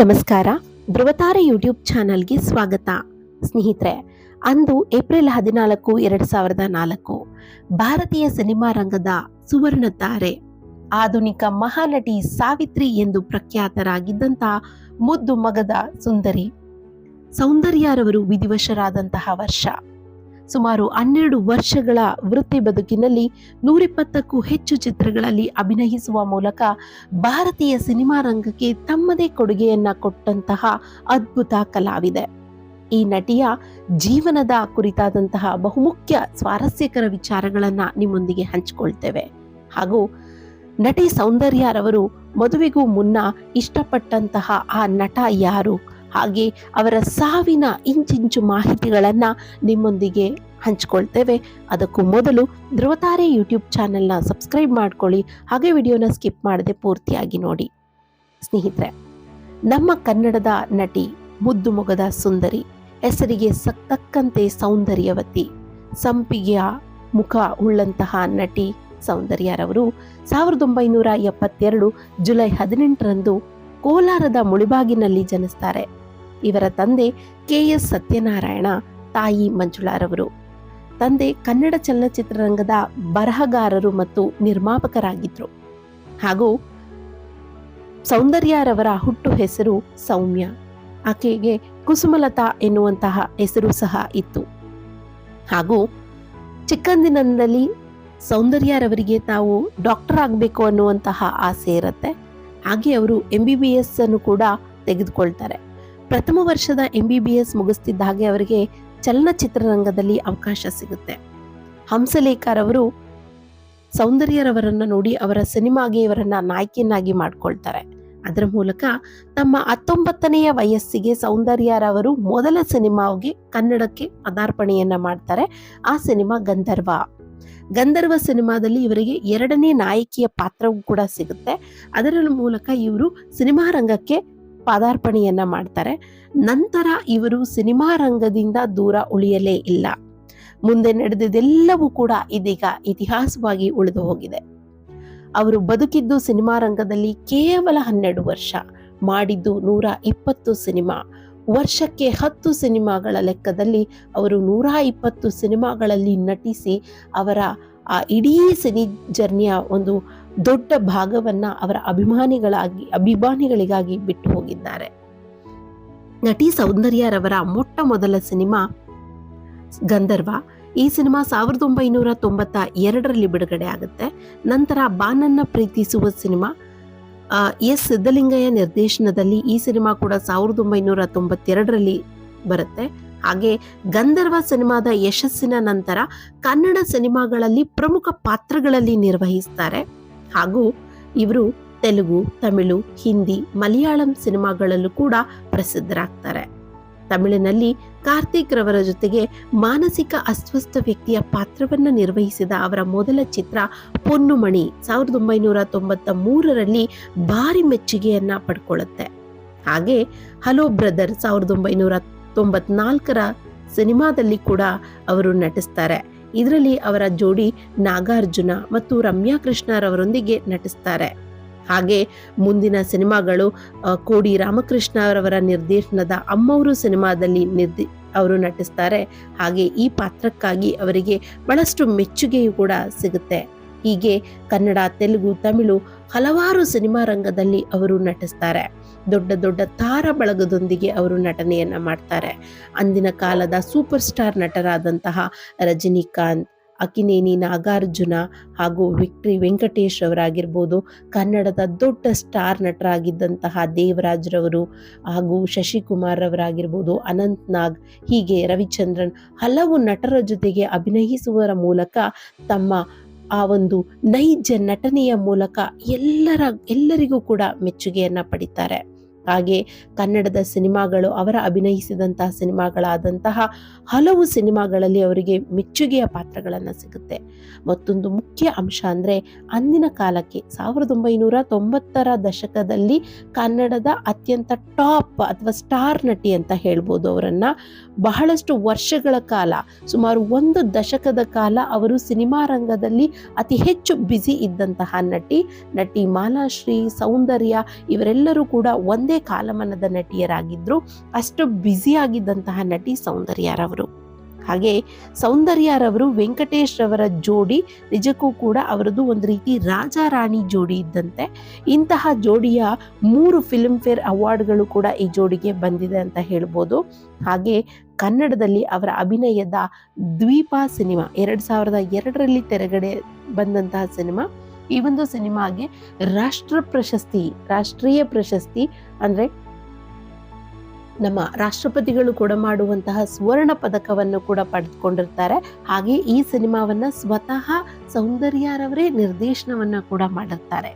ನಮಸ್ಕಾರ. ಧ್ರುವತಾರೆ ಯೂಟ್ಯೂಬ್ ಚಾನಲ್ಗೆ ಸ್ವಾಗತ. ಸ್ನೇಹಿತರೆ, ಅಂದು ಏಪ್ರಿಲ್ ಹದಿನಾಲ್ಕು, ಎರಡು ಸಾವಿರದ ನಾಲ್ಕು, ಭಾರತೀಯ ಸಿನಿಮಾ ರಂಗದ ಸುವರ್ಣ ತಾರೆ. ಆಧುನಿಕ ಮಹಾನಟಿ ಸಾವಿತ್ರಿ ಎಂದು ಪ್ರಖ್ಯಾತರಾಗಿದ್ದಂಥ ಮುದ್ದು ಮಗದ ಸುಂದರಿ. ಸೌಂದರ್ಯರವರು ವಿಧಿವಶರಾದಂತಹ ವರ್ಷ. ಸುಮಾರು ಹನ್ನೆರಡು ವರ್ಷಗಳ ವೃತ್ತಿ ಬದುಕಿನಲ್ಲಿ ನೂರಿಪ್ಪತ್ತಕ್ಕೂ ಹೆಚ್ಚು ಚಿತ್ರಗಳಲ್ಲಿ ಅಭಿನಯಿಸುವ ಮೂಲಕ ಭಾರತೀಯ ಸಿನಿಮಾ ರಂಗಕ್ಕೆ ತಮ್ಮದೇ ಕೊಡುಗೆಯನ್ನ ಕೊಟ್ಟಂತಹ ಅದ್ಭುತ ಕಲಾವಿದೆ. ಈ ನಟಿಯ ಜೀವನದ ಕುರಿತಾದಂತಹ ಬಹುಮುಖ್ಯ ಸ್ವಾರಸ್ಯಕರ ವಿಚಾರಗಳನ್ನು ನಿಮ್ಮೊಂದಿಗೆ ಹಂಚಿಕೊಳ್ತೇವೆ. ಹಾಗೂ ನಟಿ ಸೌಂದರ್ಯರವರು ಮದುವೆಗೂ ಮುನ್ನ ಇಷ್ಟಪಟ್ಟಂತಹ ಆ ನಟ ಯಾರು? ಹಾಗೆ ಅವರ ಸಾವಿನ ಇಂಚಿಂಚು ಮಾಹಿತಿಗಳನ್ನ ನಿಮ್ಮೊಂದಿಗೆ ಹಂಚ್ಕೊಳ್ತೇವೆ. ಅದಕ್ಕೂ ಮೊದಲು ಧ್ರುವತಾರೆ ಯೂಟ್ಯೂಬ್ ಚಾನೆಲ್ನ ಸಬ್ಸ್ಕ್ರೈಬ್ ಮಾಡ್ಕೊಳ್ಳಿ. ಹಾಗೆ ವಿಡಿಯೋನ ಸ್ಕಿಪ್ ಮಾಡದೆ ಪೂರ್ತಿಯಾಗಿ ನೋಡಿ. ಸ್ನೇಹಿತರೆ, ನಮ್ಮ ಕನ್ನಡದ ನಟಿ ಮುದ್ದು ಮೊಗದ ಸುಂದರಿ, ಹೆಸರಿಗೆ ಸತ್ತಕ್ಕಂತೆ ಸೌಂದರ್ಯವತಿ ಸಂಪಿಗೆಯ ಮುಖ ಉಳ್ಳಂತಹ ನಟಿ ಸೌಂದರ್ಯರವರು ಸಾವಿರದ ಒಂಬೈನೂರ ಎಪ್ಪತ್ತೆರಡು ಜುಲೈ ಹದಿನೆಂಟರಂದು ಕೋಲಾರದ ಮುಳಿಬಾಗಿನಲ್ಲಿ ಜನಿಸ್ತಾರೆ. ಇವರ ತಂದೆ ಕೆ ಎಸ್ ಸತ್ಯನಾರಾಯಣ, ತಾಯಿ ಮಂಜುಳಾರವರು. ತಂದೆ ಕನ್ನಡ ಚಲನಚಿತ್ರರಂಗದ ಬರಹಗಾರರು ಮತ್ತು ನಿರ್ಮಾಪಕರಾಗಿದ್ದರು. ಹಾಗೂ ಸೌಂದರ್ಯರವರ ಹುಟ್ಟು ಹೆಸರು ಸೌಮ್ಯ. ಆಕೆಗೆ ಕುಸುಮಲತಾ ಎನ್ನುವಂತಹ ಹೆಸರು ಸಹ ಇತ್ತು. ಹಾಗೂ ಚಿಕ್ಕಂದಿನಲ್ಲಿ ಸೌಂದರ್ಯರವರಿಗೆ ತಾವು ಡಾಕ್ಟರ್ ಆಗಬೇಕು ಅನ್ನುವಂತಹ ಆಸೆ ಇರುತ್ತೆ. ಹಾಗೆ ಅವರು ಎಂ ಬಿ ಬಿ ಎಸ್ ಅನ್ನು ಕೂಡ ತೆಗೆದುಕೊಳ್ತಾರೆ. ಪ್ರಥಮ ವರ್ಷದ ಎಂ ಬಿ ಬಿ ಎಸ್ ಮುಗಿಸ್ತಿದ್ದ ಹಾಗೆ ಅವರಿಗೆ ಚಲನಚಿತ್ರರಂಗದಲ್ಲಿ ಅವಕಾಶ ಸಿಗುತ್ತೆ. ಹಂಸಲೇಖರವರು ಸೌಂದರ್ಯರವರನ್ನು ನೋಡಿ ಅವರ ಸಿನಿಮಾಗೆ ಇವರನ್ನ ನಾಯಕಿಯನ್ನಾಗಿ ಮಾಡ್ಕೊಳ್ತಾರೆ. ಅದರ ಮೂಲಕ ತಮ್ಮ ಹತ್ತೊಂಬತ್ತನೆಯ ವಯಸ್ಸಿಗೆ ಸೌಂದರ್ಯರವರು ಮೊದಲ ಸಿನಿಮಾಗೆ ಕನ್ನಡಕ್ಕೆ ಪದಾರ್ಪಣೆಯನ್ನ ಮಾಡ್ತಾರೆ. ಆ ಸಿನಿಮಾ ಗಂಧರ್ವ. ಗಂಧರ್ವ ಸಿನಿಮಾದಲ್ಲಿ ಇವರಿಗೆ ಎರಡನೇ ನಾಯಕಿಯ ಪಾತ್ರವೂ ಕೂಡ ಸಿಗುತ್ತೆ. ಅದರ ಮೂಲಕ ಇವರು ಸಿನಿಮಾ ರಂಗಕ್ಕೆ ಪಾದಾರ್ಪಣೆಯನ್ನ ಮಾಡ್ತಾರೆ. ನಂತರ ಇವರು ಸಿನಿಮಾ ರಂಗದಿಂದ ದೂರ ಉಳಿಯಲೇ ಇಲ್ಲ. ಮುಂದೆ ನಡೆದಿದ್ದೆಲ್ಲವೂ ಕೂಡ ಇದೀಗ ಇತಿಹಾಸವಾಗಿ ಉಳಿದು ಹೋಗಿದೆ. ಅವರು ಬದುಕಿದ್ದು ಸಿನಿಮಾ ರಂಗದಲ್ಲಿ ಕೇವಲ ಹನ್ನೆರಡು ವರ್ಷ, ಮಾಡಿದ್ದು ನೂರ ಇಪ್ಪತ್ತು ಸಿನಿಮಾ. ವರ್ಷಕ್ಕೆ ಹತ್ತು ಸಿನಿಮಾಗಳ ಲೆಕ್ಕದಲ್ಲಿ ಅವರು ನೂರ ಇಪ್ಪತ್ತು ಸಿನಿಮಾಗಳಲ್ಲಿ ನಟಿಸಿ ಅವರ ಆ ಇಡೀ ಸಿನಿ ಜರ್ನಿಯ ಒಂದು ದೊಡ್ಡ ಭಾಗವನ್ನ ಅವರ ಅಭಿಮಾನಿಗಳಾಗಿ, ಅಭಿಮಾನಿಗಳಿಗಾಗಿ ಬಿಟ್ಟು ಹೋಗಿದ್ದಾರೆ. ನಟಿ ಸೌಂದರ್ಯರವರ ಮೊಟ್ಟ ಮೊದಲ ಸಿನಿಮಾ ಗಂಧರ್ವ ಈ ಸಿನಿಮಾ ಸಾವಿರದ ಒಂಬೈನೂರ ತೊಂಬತ್ತ ಎರಡರಲ್ಲಿ ಬಿಡುಗಡೆ ಆಗುತ್ತೆ. ನಂತರ ಬಾನನ್ನ ಪ್ರೀತಿಸುವ ಸಿನಿಮಾ ಎಸ್ ಸಿದ್ದಲಿಂಗಯ್ಯ ನಿರ್ದೇಶನದಲ್ಲಿ ಈ ಸಿನಿಮಾ ಕೂಡ ಸಾವಿರದ ಒಂಬೈನೂರ ತೊಂಬತ್ತೆರಡರಲ್ಲಿ ಬರುತ್ತೆ. ಹಾಗೆ ಗಂಧರ್ವ ಸಿನಿಮಾದ ಯಶಸ್ಸಿನ ನಂತರ ಕನ್ನಡ ಸಿನಿಮಾಗಳಲ್ಲಿ ಪ್ರಮುಖ ಪಾತ್ರಗಳಲ್ಲಿ ನಿರ್ವಹಿಸ್ತಾರೆ. ಹಾಗೂ ಇವರು ತೆಲುಗು, ತಮಿಳು, ಹಿಂದಿ, ಮಲಯಾಳಂ ಸಿನಿಮಾಗಳಲ್ಲೂ ಕೂಡ ಪ್ರಸಿದ್ಧರಾಗ್ತಾರೆ. ತಮಿಳಿನಲ್ಲಿ ಕಾರ್ತಿಕ್ ರವರ ಜೊತೆಗೆ ಮಾನಸಿಕ ಅಸ್ವಸ್ಥ ವ್ಯಕ್ತಿಯ ಪಾತ್ರವನ್ನು ನಿರ್ವಹಿಸಿದ ಅವರ ಮೊದಲ ಚಿತ್ರ ಪೊನ್ನುಮಣಿ ಸಾವಿರದ ಒಂಬೈನೂರ ತೊಂಬತ್ತ ಮೂರರಲ್ಲಿ ಭಾರಿ ಮೆಚ್ಚುಗೆಯನ್ನ ಪಡ್ಕೊಳ್ಳುತ್ತೆ. ಹಾಗೆ ಹಲೋ ಬ್ರದರ್ ಸಾವಿರದ ಒಂಬೈನೂರ ತೊಂಬತ್ನಾಲ್ಕರ ಸಿನಿಮಾದಲ್ಲಿ ಕೂಡ ಅವರು ನಟಿಸ್ತಾರೆ. ಇದರಲ್ಲಿ ಅವರ ಜೋಡಿ ನಾಗಾರ್ಜುನ ಮತ್ತು ರಮ್ಯಾ ಕೃಷ್ಣರವರೊಂದಿಗೆ ನಟಿಸ್ತಾರೆ. ಹಾಗೆ ಮುಂದಿನ ಸಿನಿಮಾಗಳು ಕೋಡಿ ರಾಮಕೃಷ್ಣ ಅವರವರ ನಿರ್ದೇಶನದ ಅಮ್ಮವರು ಸಿನಿಮಾದಲ್ಲಿ ನಿರ್ದಿ, ಅವರು ನಟಿಸ್ತಾರೆ. ಹಾಗೆ ಈ ಪಾತ್ರಕ್ಕಾಗಿ ಅವರಿಗೆ ಬಹಳಷ್ಟು ಮೆಚ್ಚುಗೆಯೂ ಕೂಡ ಸಿಗುತ್ತೆ. ಹೀಗೆ ಕನ್ನಡ, ತೆಲುಗು, ತಮಿಳು ಹಲವಾರು ಸಿನಿಮಾ ರಂಗದಲ್ಲಿ ಅವರು ನಟಿಸ್ತಾರೆ. ದೊಡ್ಡ ದೊಡ್ಡ ತಾರ ಬಳಗದೊಂದಿಗೆ ಅವರು ನಟನೆಯನ್ನ ಮಾಡ್ತಾರೆ. ಅಂದಿನ ಕಾಲದ ಸೂಪರ್ ಸ್ಟಾರ್ ನಟರಾದಂತಹ ರಜನಿಕಾಂತ್, ಅಕಿನೇನಿ ನಾಗಾರ್ಜುನ ಹಾಗೂ ವಿಕ್ಟ್ರಿ ವೆಂಕಟೇಶ್ ಅವರಾಗಿರ್ಬೋದು ಕನ್ನಡದ ದೊಡ್ಡ ಸ್ಟಾರ್ ನಟರಾಗಿದ್ದಂತಹ ದೇವರಾಜ್ರವರು ಹಾಗೂ ಶಶಿಕುಮಾರ್ ಅವರಾಗಿರ್ಬೋದು ಅನಂತ್ ನಾಗ್, ಹೀಗೆ ರವಿಚಂದ್ರನ್ ಹಲವು ನಟರ ಜೊತೆಗೆ ಅಭಿನಯಿಸುವರ ಮೂಲಕ ತಮ್ಮ ಆ ಒಂದು ನೈಜ ನಟನೆಯ ಮೂಲಕ ಎಲ್ಲರ ಎಲ್ಲರಿಗೂ ಕೂಡ ಮೆಚ್ಚುಗೆಯನ್ನ ಪಡಿತಾರೆ. ಹಾಗೆ ಕನ್ನಡದ ಸಿನಿಮಾಗಳು ಅವರ ಅಭಿನಯಿಸಿದಂತಹ ಸಿನಿಮಾಗಳಾದಂತಹ ಹಲವು ಸಿನಿಮಾಗಳಲ್ಲಿ ಅವರಿಗೆ ಮೆಚ್ಚುಗೆಯ ಪಾತ್ರಗಳನ್ನು ಸಿಗುತ್ತೆ. ಮತ್ತೊಂದು ಮುಖ್ಯ ಅಂಶ ಅಂದರೆ ಅಂದಿನ ಕಾಲಕ್ಕೆ ಸಾವಿರದ ಒಂಬೈನೂರ ತೊಂಬತ್ತರ ದಶಕದಲ್ಲಿ ಕನ್ನಡದ ಅತ್ಯಂತ ಟಾಪ್ ಅಥವಾ ಸ್ಟಾರ್ ನಟಿ ಅಂತ ಹೇಳ್ಬೋದು ಅವರನ್ನು. ಬಹಳಷ್ಟು ವರ್ಷಗಳ ಕಾಲ, ಸುಮಾರು ಒಂದು ದಶಕದ ಕಾಲ ಅವರು ಸಿನಿಮಾ ರಂಗದಲ್ಲಿ ಅತಿ ಹೆಚ್ಚು ಬ್ಯುಸಿ ಇದ್ದಂತಹ ನಟಿ ನಟಿ ಮಾಲಾಶ್ರೀ, ಸೌಂದರ್ಯ ಇವರೆಲ್ಲರೂ ಕೂಡ ಒಂದೇ ಒಂದೇ ಕಾಲಮಾನದ ನಟಿಯರಾಗಿದ್ರು, ಅಷ್ಟು ಬ್ಯುಸಿಯಾಗಿದ್ದಂತಹ ನಟಿ ಸೌಂದರ್ಯರವರು. ಹಾಗೆ ಸೌಂದರ್ಯರವರು ವೆಂಕಟೇಶ್ ರವರ ಜೋಡಿ, ನಿಜಕ್ಕೂ ಕೂಡ ಅವರದ್ದು ಒಂದು ರೀತಿ ರಾಜ ರಾಣಿ ಜೋಡಿ ಇದ್ದಂತೆ. ಇಂತಹ ಜೋಡಿಯ ಮೂರು ಫಿಲ್ಮ್ ಫೇರ್ ಅವಾರ್ಡ್ಗಳು ಕೂಡ ಈ ಜೋಡಿಗೆ ಬಂದಿದೆ ಅಂತ ಹೇಳ್ಬೋದು. ಹಾಗೆ ಕನ್ನಡದಲ್ಲಿ ಅವರ ಅಭಿನಯದ ದ್ವೀಪ ಸಿನಿಮಾ, ಎರಡು ಸಾವಿರದ ಎರಡರಲ್ಲಿ ತೆರೆಗಡೆ ಬಂದಂತಹ ಸಿನಿಮಾ. ಈ ಒಂದು ಸಿನಿಮಾಗೆ ರಾಷ್ಟ್ರ ಪ್ರಶಸ್ತಿ, ರಾಷ್ಟ್ರೀಯ ಪ್ರಶಸ್ತಿ ಅಂದರೆ ನಮ್ಮ ರಾಷ್ಟ್ರಪತಿಗಳು ಕೂಡ ಮಾಡುವಂತಹ ಸುವರ್ಣ ಪದಕವನ್ನು ಕೂಡ ಪಡೆದುಕೊಂಡಿರ್ತಾರೆ. ಹಾಗೆ ಈ ಸಿನಿಮಾವನ್ನ ಸ್ವತಃ ಸೌಂದರ್ಯಾರವರೇ ನಿರ್ದೇಶನವನ್ನ ಕೂಡ ಮಾಡಿರ್ತಾರೆ.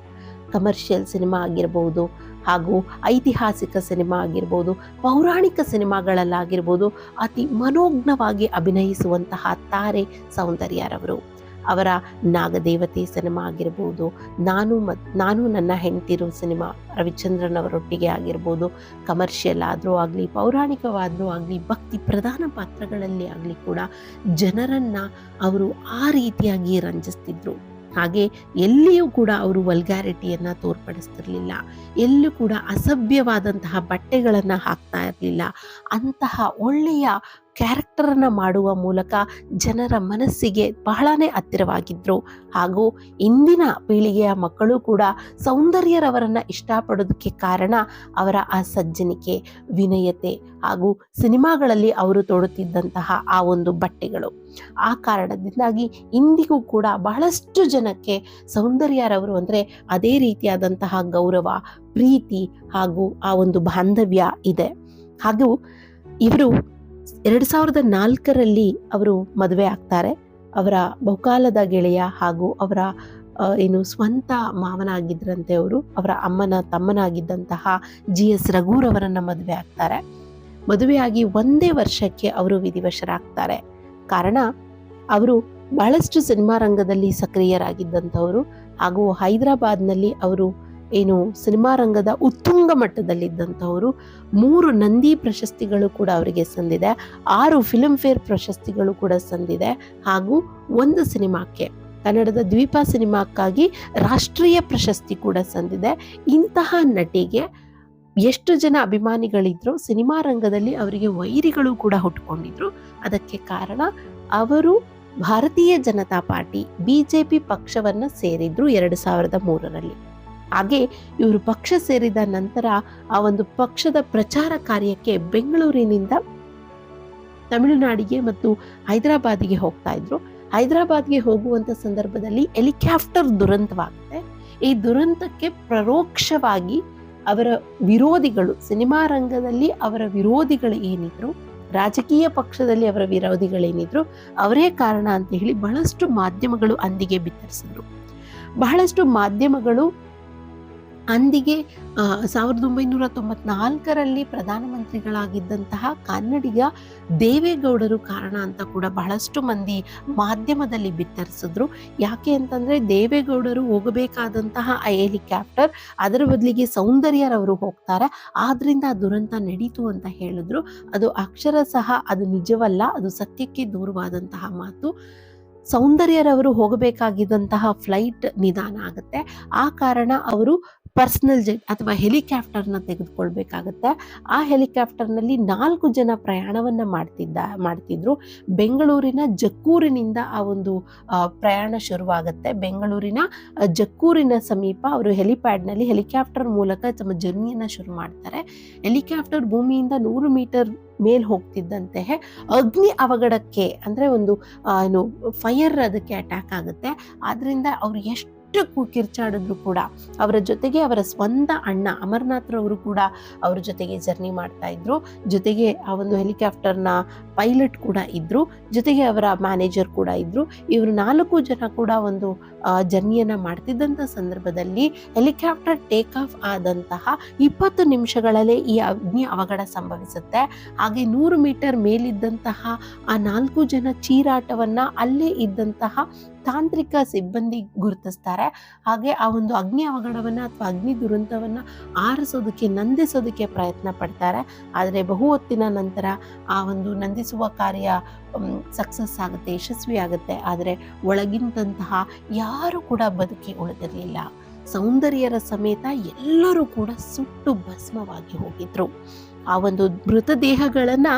ಕಮರ್ಷಿಯಲ್ ಸಿನಿಮಾ ಆಗಿರ್ಬೋದು ಹಾಗೂ ಐತಿಹಾಸಿಕ ಸಿನಿಮಾ ಆಗಿರ್ಬೋದು, ಪೌರಾಣಿಕ ಸಿನಿಮಾಗಳಲ್ಲಾಗಿರ್ಬೋದು ಅತಿ ಮನೋಜ್ಞವಾಗಿ ಅಭಿನಯಿಸುವಂತಹ ತಾರೆ ಸೌಂದರ್ಯರವರು. ಅವರ ನಾಗದೇವತೆ ಸಿನಿಮಾ ಆಗಿರ್ಬೋದು, ನಾನು ಮತ್ ನಾನು ನನ್ನ ಹೆಂಡತಿರು ಸಿನಿಮಾ ರವಿಚಂದ್ರನ್ ಅವರೊಟ್ಟಿಗೆ ಆಗಿರ್ಬೋದು ಕಮರ್ಷಿಯಲ್ ಆದರೂ ಆಗಲಿ, ಪೌರಾಣಿಕವಾದರೂ ಆಗಲಿ, ಭಕ್ತಿ ಪ್ರಧಾನ ಪಾತ್ರಗಳಲ್ಲಿ ಆಗಲಿ ಕೂಡ ಜನರನ್ನು ಅವರು ಆ ರೀತಿಯಾಗಿ ರಂಜಿಸ್ತಿದ್ರು. ಹಾಗೆ ಎಲ್ಲಿಯೂ ಕೂಡ ಅವರು ವಲ್ಗ್ಯಾರಿಟಿಯನ್ನು ತೋರ್ಪಡಿಸ್ತಿರಲಿಲ್ಲ. ಎಲ್ಲೂ ಕೂಡ ಅಸಭ್ಯವಾದಂತಹ ಬಟ್ಟೆಗಳನ್ನು ಹಾಕ್ತಾ ಇರಲಿಲ್ಲ. ಅಂತಹ ಒಳ್ಳೆಯ ಕ್ಯಾರೆಕ್ಟರನ್ನು ಮಾಡುವ ಮೂಲಕ ಜನರ ಮನಸ್ಸಿಗೆ ಬಹಳನೇ ಹತ್ತಿರವಾಗಿದ್ದರು ಹಾಗೂ ಇಂದಿನ ಪೀಳಿಗೆಯ ಮಕ್ಕಳು ಕೂಡ ಸೌಂದರ್ಯರವರನ್ನು ಇಷ್ಟಪಡೋದಕ್ಕೆ ಕಾರಣ ಅವರ ಆ ಸಜ್ಜನಿಕೆ, ವಿನಯತೆ ಹಾಗೂ ಸಿನಿಮಾಗಳಲ್ಲಿ ಅವರು ತೊಡುತ್ತಿದ್ದಂತಹ ಆ ಒಂದು ಬಟ್ಟೆಗಳು. ಆ ಕಾರಣದಿಂದಾಗಿ ಇಂದಿಗೂ ಕೂಡ ಬಹಳಷ್ಟು ಜನಕ್ಕೆ ಸೌಂದರ್ಯರವರು ಅಂದರೆ ಅದೇ ರೀತಿಯಾದಂತಹ ಗೌರವ, ಪ್ರೀತಿ ಹಾಗೂ ಆ ಒಂದು ಬಾಂಧವ್ಯ ಇದೆ. ಹಾಗೂ ಇವರು ಎರಡು ಸಾವಿರದ ನಾಲ್ಕರಲ್ಲಿ ಅವರು ಮದುವೆ ಆಗ್ತಾರೆ. ಅವರ ಬಹುಕಾಲದ ಗೆಳೆಯ ಹಾಗೂ ಅವರ ಏನು ಸ್ವಂತ ಮಾವನಾಗಿದ್ದರಂತೆ ಅವರು, ಅವರ ಅಮ್ಮನ ತಮ್ಮನಾಗಿದ್ದಂತಹ ಜಿ ಎಸ್ ರಘುರವರನ್ನ ಮದುವೆ ಆಗ್ತಾರೆ. ಮದುವೆಯಾಗಿ ಒಂದೇ ವರ್ಷಕ್ಕೆ ಅವರು ವಿಧಿವಶರಾಗ್ತಾರೆ. ಕಾರಣ, ಅವರು ಬಹಳಷ್ಟು ಸಿನಿಮಾ ರಂಗದಲ್ಲಿ ಸಕ್ರಿಯರಾಗಿದ್ದಂಥವರು ಹಾಗೂ ಹೈದರಾಬಾದ್ನಲ್ಲಿ ಅವರು ಏನು ಸಿನಿಮಾ ರಂಗದ ಉತ್ತುಂಗ ಮಟ್ಟದಲ್ಲಿದ್ದಂಥವರು ಮೂರು ನಂದಿ ಪ್ರಶಸ್ತಿಗಳು ಕೂಡ ಅವರಿಗೆ ಸಂದಿದೆ, ಆರು ಫಿಲ್ಮ್ ಫೇರ್ ಪ್ರಶಸ್ತಿಗಳು ಕೂಡ ಸಂದಿದೆ ಹಾಗೂ ಒಂದು ಸಿನಿಮಾಕ್ಕೆ ಕನ್ನಡದ ದ್ವೀಪ ಸಿನಿಮಾಕ್ಕಾಗಿ ರಾಷ್ಟ್ರೀಯ ಪ್ರಶಸ್ತಿ ಕೂಡ ಸಂದಿದೆ. ಇಂತಹ ನಟಿಗೆ ಎಷ್ಟು ಜನ ಅಭಿಮಾನಿಗಳಿದ್ರು ಸಿನಿಮಾ ರಂಗದಲ್ಲಿ ಅವರಿಗೆ ವೈರಿಗಳು ಕೂಡ ಹುಟ್ಕೊಂಡಿದ್ರು ಅದಕ್ಕೆ ಕಾರಣ ಅವರು ಭಾರತೀಯ ಜನತಾ ಪಾರ್ಟಿ, ಬಿಜೆಪಿ ಪಕ್ಷವನ್ನ ಸೇರಿದ್ರು ಎರಡು ಸಾವಿರದ ಮೂರರಲ್ಲಿ. ಹಾಗೆ ಇವರು ಪಕ್ಷ ಸೇರಿದ ನಂತರ ಆ ಒಂದು ಪಕ್ಷದ ಪ್ರಚಾರ ಕಾರ್ಯಕ್ಕೆ ಬೆಂಗಳೂರಿನಿಂದ ತಮಿಳುನಾಡಿಗೆ ಮತ್ತು ಹೈದರಾಬಾದಿಗೆ ಹೋಗ್ತಾ ಇದ್ರು. ಹೈದರಾಬಾದ್ಗೆ ಹೋಗುವಂತ ಸಂದರ್ಭದಲ್ಲಿ ಹೆಲಿಕಾಪ್ಟರ್ ದುರಂತವಾಗುತ್ತೆ. ಈ ದುರಂತಕ್ಕೆ ಪರೋಕ್ಷವಾಗಿ ಅವರ ವಿರೋಧಿಗಳು, ಸಿನಿಮಾ ರಂಗದಲ್ಲಿ ಅವರ ವಿರೋಧಿಗಳು ಏನಿದ್ರು, ರಾಜಕೀಯ ಪಕ್ಷದಲ್ಲಿ ಅವರ ವಿರೋಧಿಗಳೇನಿದ್ರು ಅವರೇ ಕಾರಣ ಅಂತ ಹೇಳಿ ಬಹಳಷ್ಟು ಮಾಧ್ಯಮಗಳು ಅಂದಿಗೆ ಬಿತ್ತರಿಸಿದ್ರು. ಬಹಳಷ್ಟು ಮಾಧ್ಯಮಗಳು ಅಂದಿಗೆ ಸಾವಿರದ ಒಂಬೈನೂರ ತೊಂಬತ್ನಾಲ್ಕರಲ್ಲಿ ಪ್ರಧಾನಮಂತ್ರಿಗಳಾಗಿದ್ದಂತಹ ಕನ್ನಡಿಗ ದೇವೇಗೌಡರು ಕಾರಣ ಅಂತ ಕೂಡ ಬಹಳಷ್ಟು ಮಂದಿ ಮಾಧ್ಯಮದಲ್ಲಿ ಬಿತ್ತರಿಸಿದ್ರು. ಯಾಕೆ ಅಂತಂದರೆ ದೇವೇಗೌಡರು ಹೋಗಬೇಕಾದಂತಹ ಹೆಲಿಕಾಪ್ಟರ್ ಅದರ ಬದಲಿಗೆ ಸೌಂದರ್ಯರವರು ಹೋಗ್ತಾರೆ. ಆದ್ದರಿಂದ ದುರಂತ ನಡೀತು ಅಂತ ಹೇಳಿದ್ರು. ಅದು ಅಕ್ಷರ ಸಹ ಅದು ನಿಜವಲ್ಲ, ಅದು ಸತ್ಯಕ್ಕೆ ದೂರವಾದಂತಹ ಮಾತು. ಸೌಂದರ್ಯರವರು ಹೋಗಬೇಕಾಗಿದ್ದಂತಹ ಫ್ಲೈಟ್ ನಿಧಾನ ಆಗುತ್ತೆ. ಆ ಕಾರಣ ಅವರು ಪರ್ಸನಲ್ ಜೆಟ್ ಅಥವಾ ಹೆಲಿಕಾಪ್ಟರ್ನ ತೆಗೆದುಕೊಳ್ಬೇಕಾಗತ್ತೆ. ಆ ಹೆಲಿಕಾಪ್ಟರ್ನಲ್ಲಿ ನಾಲ್ಕು ಜನ ಪ್ರಯಾಣವನ್ನ ಮಾಡ್ತಿದ್ದ, ಮಾಡ್ತಿದ್ರು. ಬೆಂಗಳೂರಿನ ಜಕ್ಕೂರಿನಿಂದ ಆ ಒಂದು ಪ್ರಯಾಣ ಶುರುವಾಗುತ್ತೆ. ಬೆಂಗಳೂರಿನ ಜಕ್ಕೂರಿನ ಸಮೀಪ ಅವರು ಹೆಲಿಪ್ಯಾಡ್ನಲ್ಲಿ ಹೆಲಿಕಾಪ್ಟರ್ ಮೂಲಕ ತಮ್ಮ ಜರ್ನಿಯನ್ನ ಶುರು ಮಾಡ್ತಾರೆ. ಹೆಲಿಕಾಪ್ಟರ್ ಭೂಮಿಯಿಂದ ನೂರು ಮೀಟರ್ ಮೇಲ್ ಹೋಗ್ತಿದ್ದಂತೆ ಅಗ್ನಿ ಅವಘಡಕ್ಕೆ ಅಂದ್ರೆ ಒಂದು ಏನು, ಫೈರ್ ಅದಕ್ಕೆ ಅಟ್ಯಾಕ್ ಆಗುತ್ತೆ. ಆದ್ದರಿಂದ ಅವ್ರು ಎಷ್ಟು ಕು- ಕಿರ್ಚಾಡಿದ್ರು ಕೂಡ, ಅವರ ಜೊತೆಗೆ ಅವರ ಸ್ವಂತ ಅಣ್ಣ ಅಮರ್ನಾಥ್ರವರು ಕೂಡ ಅವರ ಜೊತೆಗೆ ಜರ್ನಿ ಮಾಡ್ತಾ ಇದ್ರು. ಜೊತೆಗೆ ಆ ಒಂದು ಹೆಲಿಕಾಪ್ಟರ್ನ ಪೈಲಟ್ ಕೂಡ ಇದ್ರು. ಜೊತೆಗೆ ಅವರ ಮ್ಯಾನೇಜರ್ ಕೂಡ ಇದ್ರು. ಇವರು ನಾಲ್ಕು ಜನ ಕೂಡ ಒಂದು ಜರ್ನಿಯನ್ನ ಮಾಡ್ತಿದ್ದಂಥ ಸಂದರ್ಭದಲ್ಲಿ ಹೆಲಿಕಾಪ್ಟರ್ ಟೇಕ್ ಆಫ್ ಆದಂತಹ ಇಪ್ಪತ್ತು ನಿಮಿಷಗಳಲ್ಲೇ ಈ ಅಗ್ನಿ ಅವಘಡ ಸಂಭವಿಸುತ್ತೆ. ಹಾಗೆ ನೂರು ಮೀಟರ್ ಮೇಲಿದ್ದಂತಹ ಆ ನಾಲ್ಕು ಜನ ಚೀರಾಟವನ್ನ ಅಲ್ಲೇ ಇದ್ದಂತಹ ತಾಂತ್ರಿಕ ಸಿಬ್ಬಂದಿ ಗುರುತಿಸ್ತಾರೆ. ಹಾಗೆ ಆ ಒಂದು ಅಗ್ನಿ ಅವಘಡವನ್ನು ಅಥವಾ ಅಗ್ನಿ ದುರಂತವನ್ನ ಆರಿಸೋದಕ್ಕೆ, ನಂದಿಸೋದಕ್ಕೆ ಪ್ರಯತ್ನ ಪಡ್ತಾರೆ. ಆದರೆ ಬಹು ಹೊತ್ತಿನ ನಂತರ ಆ ಒಂದು ನಂದಿಸುವ ಕಾರ್ಯ ಸಕ್ಸಸ್ ಆಗುತ್ತೆ, ಯಶಸ್ವಿ ಆಗುತ್ತೆ. ಆದರೆ ಒಳಗಿಂದಂತಹ ಯಾರು ಕೂಡ ಬದುಕಿ ಉಳಿದಿರಲಿಲ್ಲ. ಸೌಂದರ್ಯರ ಸಮೇತ ಎಲ್ಲರೂ ಕೂಡ ಸುಟ್ಟು ಭಸ್ಮವಾಗಿ ಹೋಗಿದ್ರು. ಆ ಒಂದು ಮೃತದೇಹಗಳನ್ನ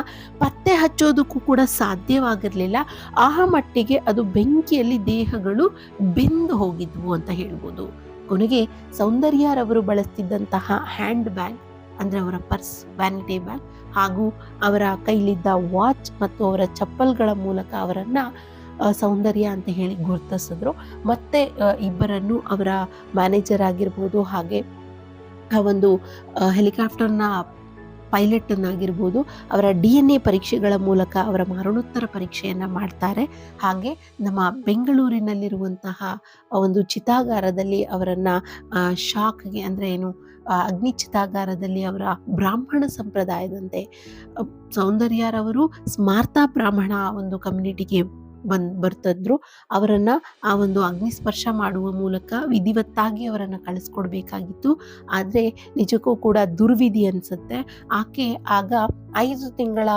ಪತ್ತೆ ಹಚ್ಚೋದಕ್ಕೂ ಕೂಡ ಸಾಧ್ಯವಾಗಿರಲಿಲ್ಲ. ಆ ಮಟ್ಟಿಗೆ ಅದು ಬೆಂಕಿಯಲ್ಲಿ ದೇಹಗಳು ಬೆಂದು ಹೋಗಿದ್ವು ಅಂತ ಹೇಳ್ಬೋದು. ಕೊನೆಗೆ ಸೌಂದರ್ಯರವರು ಬಳಸ್ತಿದ್ದಂತಹ ಹ್ಯಾಂಡ್ ಬ್ಯಾಗ್ ಅಂದರೆ ಅವರ ಪರ್ಸ್, ವ್ಯಾನಿಟಿ ಬ್ಯಾಗ್ ಹಾಗೂ ಅವರ ಕೈಲಿದ್ದ ವಾಚ್ ಮತ್ತು ಅವರ ಚಪ್ಪಲ್ಗಳ ಮೂಲಕ ಅವರನ್ನು ಸೌಂದರ್ಯ ಅಂತ ಹೇಳಿ ಗುರುತಿಸಿದ್ರು. ಮತ್ತೆ ಇಬ್ಬರನ್ನು ಅವರ ಮ್ಯಾನೇಜರ್ ಆಗಿರ್ಬೋದು ಹಾಗೆ ಆ ಒಂದು ಹೆಲಿಕಾಪ್ಟರ್ನ ಪೈಲಟ್ ಆಗಿರ್ಬೋದು ಅವರ ಡಿ ಎನ್ ಎ ಪರೀಕ್ಷೆಗಳ ಮೂಲಕ ಅವರ ಮರಣೋತ್ತರ ಪರೀಕ್ಷೆಯನ್ನು ಮಾಡ್ತಾರೆ. ಹಾಗೆ ನಮ್ಮ ಬೆಂಗಳೂರಿನಲ್ಲಿರುವಂತಹ ಒಂದು ಚಿತಾಗಾರದಲ್ಲಿ ಅವರನ್ನು ಶಾಕ್ಗೆ ಅಂದರೆ ಏನು ಅಗ್ನಿ ಚಿತಾಗಾರದಲ್ಲಿ ಅವರ ಬ್ರಾಹ್ಮಣ ಸಂಪ್ರದಾಯದಂತೆ ಸೌಂದರ್ಯರವರು ಸ್ಮಾರ್ತ ಬ್ರಾಹ್ಮಣ ಒಂದು ಕಮ್ಯುನಿಟಿಗೆ ಬಂದ್, ಬರ್ತಿದ್ರು. ಅವರನ್ನ ಆ ಒಂದು ಅಗ್ನಿಸ್ಪರ್ಶ ಮಾಡುವ ಮೂಲಕ ವಿಧಿವತ್ತಾಗಿ ಅವರನ್ನು ಕಳಿಸ್ಕೊಡ್ಬೇಕಾಗಿತ್ತು. ಆದ್ರೆ ನಿಜಕ್ಕೂ ಕೂಡ ದುರ್ವಿಧಿ ಅನ್ಸುತ್ತೆ. ಆಕೆ ಆಗ ಐದು ತಿಂಗಳ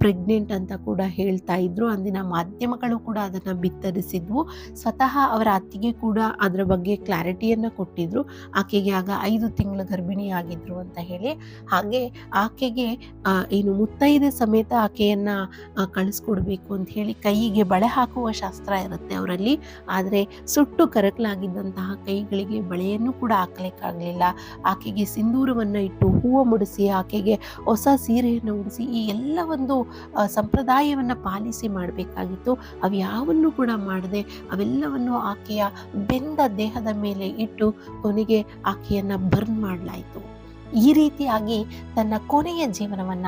ಪ್ರೆಗ್ನೆಂಟ್ ಅಂತ ಕೂಡ ಹೇಳ್ತಾ ಇದ್ರು. ಅಂದಿನ ಮಾಧ್ಯಮಗಳು ಕೂಡ ಅದನ್ನು ಬಿತ್ತರಿಸಿದ್ವು. ಸ್ವತಃ ಅವರ ಅತ್ತಿಗೆ ಕೂಡ ಅದರ ಬಗ್ಗೆ ಕ್ಲಾರಿಟಿಯನ್ನು ಕೊಟ್ಟಿದ್ರು. ಆಕೆಗೆ ಆಗ ಐದು ತಿಂಗಳ ಗರ್ಭಿಣಿ ಆಗಿದ್ರು ಅಂತ ಹೇಳಿ. ಹಾಗೆ ಆಕೆಗೆ ಏನು ಮುತ್ತೈದೆ ಸಮೇತ ಆಕೆಯನ್ನು ಕಳಿಸ್ಕೊಡ್ಬೇಕು ಅಂತ ಹೇಳಿ ಕೈಗೆ ಬಳೆ ಹಾಕುವ ಶಾಸ್ತ್ರ ಇರುತ್ತೆ ಅವರಲ್ಲಿ. ಆದರೆ ಸುಟ್ಟು ಕರಕಲಾಗಿದ್ದಂತಹ ಕೈಗಳಿಗೆ ಬಳೆಯನ್ನು ಕೂಡ ಹಾಕಲಿಕ್ಕಾಗಲಿಲ್ಲ. ಆಕೆಗೆ ಸಿಂಧೂರವನ್ನು ಇಟ್ಟು ಹೂವು ಮುಡಿಸಿ ಆಕೆಗೆ ಹೊಸ ಸೀರೆಯನ್ನು ಉಡಿಸಿ ಈ ಎಲ್ಲ ಒಂದು ಆ, ಸಂಪ್ರದಾಯವನ್ನು ಪಾಲಿಸಿ ಮಾಡಬೇಕಾಗಿತ್ತು. ಅವ್ಯಾವನ್ನು ಕೂಡ ಮಾಡದೆ ಅವೆಲ್ಲವನ್ನು ಆಕೆಯ ಬೆಂದ ದೇಹದ ಮೇಲೆ ಇಟ್ಟು ಕೊನೆಗೆ ಆಕೆಯನ್ನ ಬರ್ನ್ ಮಾಡಲಾಯಿತು. ಈ ರೀತಿಯಾಗಿ ತನ್ನ ಕೊನೆಯ ಜೀವನವನ್ನ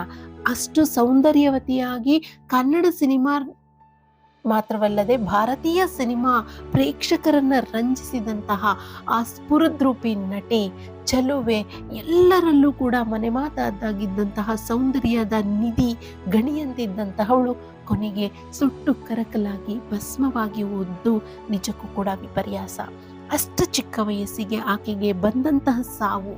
ಅಷ್ಟು ಸೌಂದರ್ಯವತಿಯಾಗಿ ಕನ್ನಡ ಸಿನಿಮಾ ಮಾತ್ರವಲ್ಲದೆ ಭಾರತೀಯ ಸಿನಿಮಾ ಪ್ರೇಕ್ಷಕರನ್ನ ರಂಜಿಸಿದಂತಹ ಆ ಸ್ಫುರದ್ರೂಪಿ ನಟಿ ಚಲುವೆ ಎಲ್ಲರಲ್ಲೂ ಕೂಡ ಮನೆ ಮಾತಾದಾಗಿದ್ದಂತಹ ಸೌಂದರ್ಯದ ನಿಧಿ ಗಣಿಯಂತಿದ್ದಂತಹವಳು ಕೊನೆಗೆ ಸುಟ್ಟು ಕರಕಲಾಗಿ ಭಸ್ಮವಾಗಿ ಒದ್ದು ನಿಜಕ್ಕೂ ಕೂಡ ವಿಪರ್ಯಾಸ. ಅಷ್ಟು ಚಿಕ್ಕ ವಯಸ್ಸಿಗೆ ಆಕೆಗೆ ಬಂದಂತಹ ಸಾವು,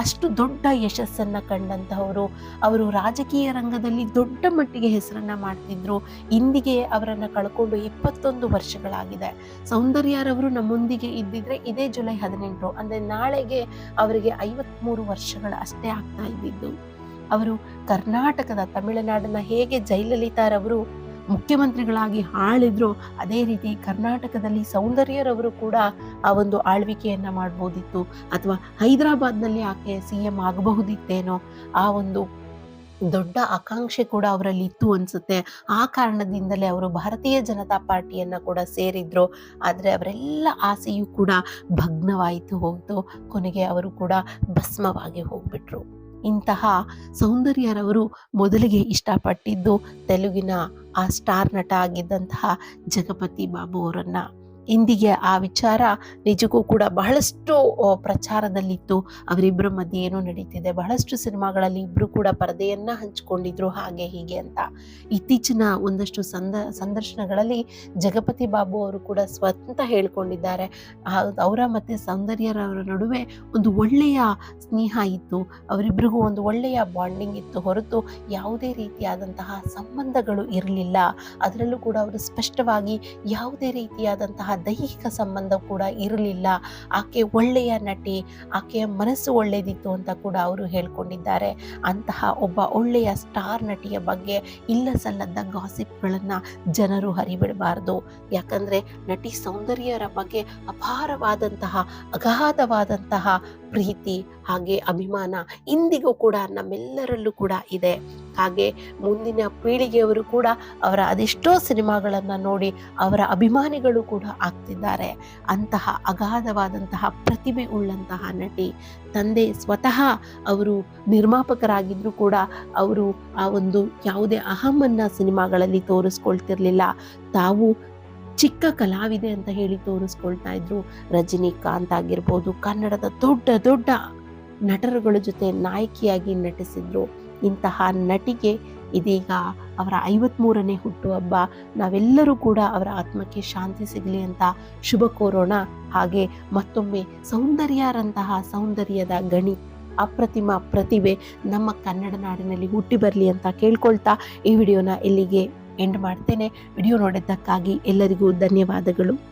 ಅಷ್ಟು ದೊಡ್ಡ ಯಶಸ್ಸನ್ನು ಕಂಡಂತಹವರು. ಅವರು ರಾಜಕೀಯ ರಂಗದಲ್ಲಿ ದೊಡ್ಡ ಮಟ್ಟಿಗೆ ಹೆಸರನ್ನು ಮಾಡ್ತಿದ್ರು. ಇಂದಿಗೆ ಅವರನ್ನು ಕಳ್ಕೊಂಡು ಇಪ್ಪತ್ತೊಂದು ವರ್ಷಗಳಾಗಿದೆ. ಸೌಂದರ್ಯರವರು ನಮ್ಮೊಂದಿಗೆ ಇದ್ದಿದ್ರೆ ಇದೇ ಜುಲೈ ಹದಿನೆಂಟು, ಅಂದರೆ ನಾಳೆಗೆ ಅವರಿಗೆ ಐವತ್ಮೂರು ವರ್ಷಗಳ ಅಷ್ಟೇ ಆಗ್ತಾ ಇದ್ದಿದ್ದು. ಅವರು ಕರ್ನಾಟಕದ ತಮಿಳುನಾಡಿನ ಹೇಗೆ ಜಯಲಲಿತಾರವರು ಮುಖ್ಯಮಂತ್ರಿಗಳಾಗಿ ಆಳಿದ್ರು, ಅದೇ ರೀತಿ ಕರ್ನಾಟಕದಲ್ಲಿ ಸೌಂದರ್ಯರವರು ಕೂಡ ಆ ಒಂದು ಆಳ್ವಿಕೆಯನ್ನು ಮಾಡ್ಬೋದಿತ್ತು. ಅಥವಾ ಹೈದರಾಬಾದ್ನಲ್ಲಿ ಆಕೆ ಸಿ ಎಂ ಆಗಬಹುದಿತ್ತೇನೋ, ಆ ಒಂದು ದೊಡ್ಡ ಆಕಾಂಕ್ಷೆ ಕೂಡ ಅವರಲ್ಲಿ ಇತ್ತು ಅನಿಸುತ್ತೆ. ಆ ಕಾರಣದಿಂದಲೇ ಅವರು ಭಾರತೀಯ ಜನತಾ ಪಾರ್ಟಿಯನ್ನು ಕೂಡ ಸೇರಿದ್ರು. ಆದರೆ ಅವರೆಲ್ಲ ಆಸೆಯೂ ಕೂಡ ಭಗ್ನವಾಯಿತು ಹೋಯಿತು. ಕೊನೆಗೆ ಅವರು ಕೂಡ ಭಸ್ಮವಾಗಿ ಹೋಗ್ಬಿಟ್ರು. ಇಂತಹ ಸೌಂದರ್ಯರವರು ಮೊದಲಿಗೆ ಇಷ್ಟಪಟ್ಟಿದ್ದು ತೆಲುಗಿನ ಆ ಸ್ಟಾರ್ ನಟ ಆಗಿದ್ದಂತಹ ಜಗಪತಿ ಬಾಬು ಅವರನ್ನ. ಇಂದಿಗೆ ಆ ವಿಚಾರ ನಿಜಕ್ಕೂ ಕೂಡ ಬಹಳಷ್ಟು ಪ್ರಚಾರದಲ್ಲಿತ್ತು. ಅವರಿಬ್ಬರ ಮಧ್ಯೆ ಏನು ನಡೀತಿದೆ. ಬಹಳಷ್ಟು ಸಿನಿಮಾಗಳಲ್ಲಿ ಇಬ್ಬರು ಕೂಡ ಪರದೆಯನ್ನ ಹಂಚಿಕೊಂಡಿದ್ರು ಹಾಗೆ ಹೀಗೆ ಅಂತ. ಇತ್ತೀಚಿನ ಒಂದಷ್ಟು ಸಂದ, ಸಂದರ್ಶನಗಳಲ್ಲಿ ಜಗಪತಿ ಬಾಬು ಅವರು ಕೂಡ ಸ್ವತಃ ಹೇಳ್ಕೊಂಡಿದ್ದಾರೆ. ಅವರ ಮತ್ತೆ ಸೌಂದರ್ಯರವರ ನಡುವೆ ಒಂದು ಒಳ್ಳೆಯ ಸ್ನೇಹ ಇತ್ತು. ಅವರಿಬ್ಬರಿಗೂ ಒಂದು ಒಳ್ಳೆಯ ಬಾಂಡಿಂಗ್ ಇತ್ತು. ಹೊರತು ಯಾವುದೇ ರೀತಿಯಾದಂತಹ ಸಂಬಂಧಗಳು ಇರಲಿಲ್ಲ. ಅದರಲ್ಲೂ ಕೂಡ ಅವರು ಸ್ಪಷ್ಟವಾಗಿ ಯಾವುದೇ ರೀತಿಯಾದಂತಹ ದೈಹಿಕ ಸಂಬಂಧ ಕೂಡ ಇರಲಿಲ್ಲ. ಆಕೆ ಒಳ್ಳೆಯ ನಟಿ, ಆಕೆಯ ಮನಸ್ಸು ಒಳ್ಳೆಯದಿತ್ತು ಅಂತ ಕೂಡ ಅವರು ಹೇಳ್ಕೊಂಡಿದ್ದಾರೆ. ಅಂತಹ ಒಬ್ಬ ಒಳ್ಳೆಯ ಸ್ಟಾರ್ ನಟಿಯ ಬಗ್ಗೆ ಇಲ್ಲ ಸಲ್ಲದ ಗಾಸಿಪ್ಗಳನ್ನು ಜನರು ಹರಿಬಿಡಬಾರ್ದು. ಯಾಕಂದರೆ ನಟಿ ಸೌಂದರ್ಯರ ಬಗ್ಗೆ ಅಪಾರವಾದಂತಹ, ಅಗಾಧವಾದಂತಹ ಪ್ರೀತಿ ಹಾಗೆ ಅಭಿಮಾನ ಇಂದಿಗೂ ಕೂಡ ನಮ್ಮೆಲ್ಲರಲ್ಲೂ ಕೂಡ ಇದೆ. ಹಾಗೆ ಮುಂದಿನ ಪೀಳಿಗೆಯವರು ಕೂಡ ಅವರ ಅದೆಷ್ಟೋ ಸಿನಿಮಾಗಳನ್ನು ನೋಡಿ ಅವರ ಅಭಿಮಾನಿಗಳು ಕೂಡ ಆಗ್ತಿದ್ದಾರೆ. ಅಂತಹ ಅಗಾಧವಾದಂತಹ ಪ್ರತಿಭೆ ಉಳ್ಳಂತಹ ನಟಿ, ತಂದೆ ಸ್ವತಃ ಅವರು ನಿರ್ಮಾಪಕರಾಗಿದ್ರೂ ಕೂಡ ಅವರು ಆ ಒಂದು ಯಾವುದೇ ಅಹಮನ್ನು ಸಿನಿಮಾಗಳಲ್ಲಿ ತೋರಿಸ್ಕೊಳ್ತಿರ್ಲಿಲ್ಲ. ತಾವು ಚಿಕ್ಕ ಕಲಾವಿದೆ ಅಂತ ಹೇಳಿ ತೋರಿಸ್ಕೊಳ್ತಾ ಇದ್ರು. ರಜನಿಕಾಂತ್ ಆಗಿರ್ಬೋದು, ಕನ್ನಡದ ದೊಡ್ಡ ದೊಡ್ಡ ನಟರುಗಳ ಜೊತೆ ನಾಯಕಿಯಾಗಿ ನಟಿಸಿದ್ರು. ಇಂತಹ ನಟಿಗೆ ಇದೀಗ ಅವರ ಐವತ್ಮೂರನೇ ಹುಟ್ಟುಹಬ್ಬ. ನಾವೆಲ್ಲರೂ ಕೂಡ ಅವರ ಆತ್ಮಕ್ಕೆ ಶಾಂತಿ ಸಿಗಲಿ ಅಂತ ಶುಭ ಕೋರೋಣ. ಹಾಗೆ ಮತ್ತೊಮ್ಮೆ ಸೌಂದರ್ಯರಂತಹ ಸೌಂದರ್ಯದ ಗಣಿ, ಅಪ್ರತಿಮ ಪ್ರತಿಭೆ ನಮ್ಮ ಕನ್ನಡ ನಾಡಿನಲ್ಲಿ ಹುಟ್ಟಿ ಬರಲಿ ಅಂತ ಕೇಳ್ಕೊಳ್ತಾ ಈ ವಿಡಿಯೋನ ಇಲ್ಲಿಗೆ ಎಂಡ್ ಮಾಡ್ತೇನೆ. ವಿಡಿಯೋ ನೋಡಿದ್ದಕ್ಕಾಗಿ ಎಲ್ಲರಿಗೂ ಧನ್ಯವಾದಗಳು.